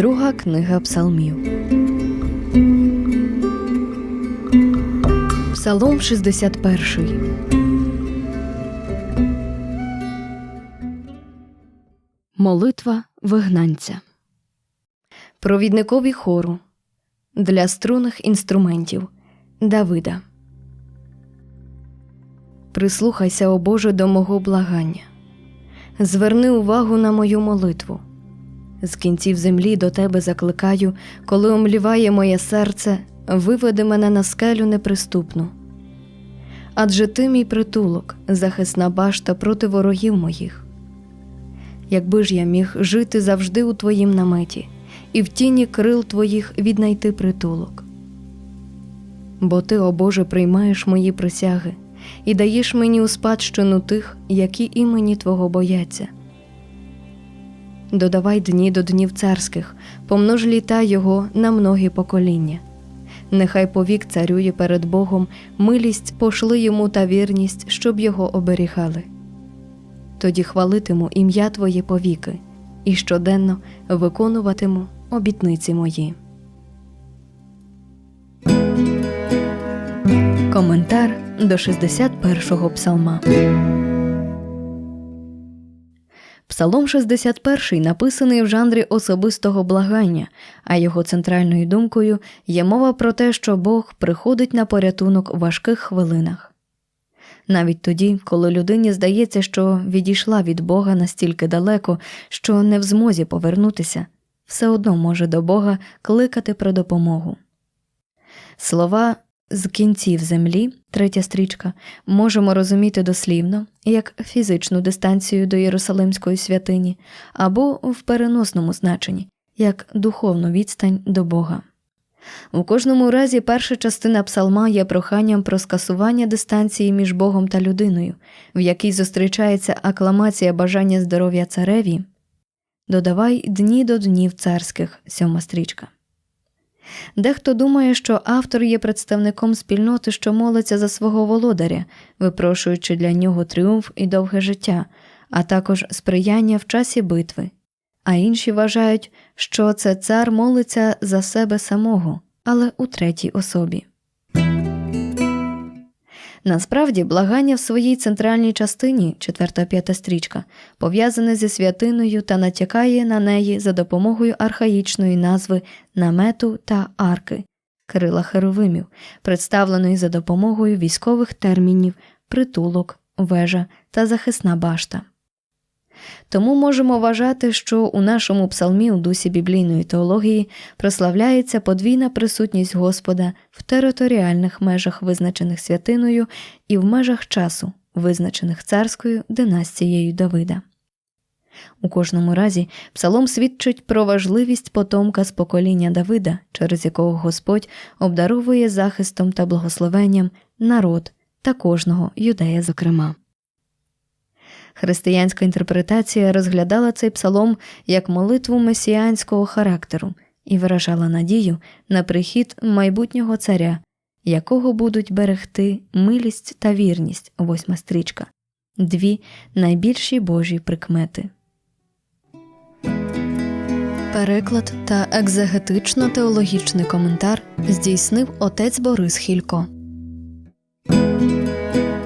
Друга книга Псалмів. Псалом 61. Молитва вигнанця. Провідникові хору для струнних інструментів Давида. Прислухайся, о Боже, до мого благання. Зверни увагу на мою молитву. З кінців землі до тебе закликаю, коли омліває моє серце, виведи мене на скелю неприступну. Адже ти мій притулок, захисна башта проти ворогів моїх. Якби ж я міг жити завжди у твоїм наметі, і в тіні крил твоїх віднайти притулок. Бо ти, о Боже, приймаєш мої присяги і даєш мені у спадщину тих, які імені Твого бояться. Додавай дні до днів царських, помнож літа Його на многі покоління. Нехай повік царює перед Богом, милість пошли йому та вірність, щоб його оберігали. Тоді хвалитиму ім'я Твоє повіки, і щоденно виконуватиму обітниці мої. Коментар до 61-го псалма. Псалом 61 написаний в жанрі особистого благання, а його центральною думкою є мова про те, що Бог приходить на порятунок у важких хвилинах. Навіть тоді, коли людині здається, що відійшла від Бога настільки далеко, що не в змозі повернутися, все одно може до Бога кликати про допомогу. Слова з кінців землі, третя стрічка, можемо розуміти дослівно як фізичну дистанцію до Єрусалимської святині, або в переносному значенні як духовну відстань до Бога. У кожному разі перша частина псалма є проханням про скасування дистанції між Богом та людиною, в якій зустрічається акламація бажання здоров'я цареві. Додавай дні до днів царських, сьома стрічка. Дехто думає, що автор є представником спільноти, що молиться за свого володаря, випрошуючи для нього тріумф і довге життя, а також сприяння в часі битви. А інші вважають, що це цар молиться за себе самого, але у третій особі. Насправді, благання в своїй центральній частині, четверта п'ята стрічка, пов'язане зі святиною та натякає на неї за допомогою архаїчної назви намету та арки крила херовимів, представленої за допомогою військових термінів притулок, вежа та захисна башта. Тому можемо вважати, що у нашому псалмі у дусі біблійної теології прославляється подвійна присутність Господа в територіальних межах, визначених святиною, і в межах часу, визначених царською династією Давида. У кожному разі псалом свідчить про важливість потомка з покоління Давида, через якого Господь обдаровує захистом та благословенням народ та кожного юдея, зокрема. Християнська інтерпретація розглядала цей псалом як молитву месіанського характеру і виражала надію на прихід майбутнього царя, якого будуть берегти милість та вірність, восьма стрічка, дві найбільші Божі прикмети. Переклад та екзегетично-теологічний коментар здійснив отець Борис Хілько.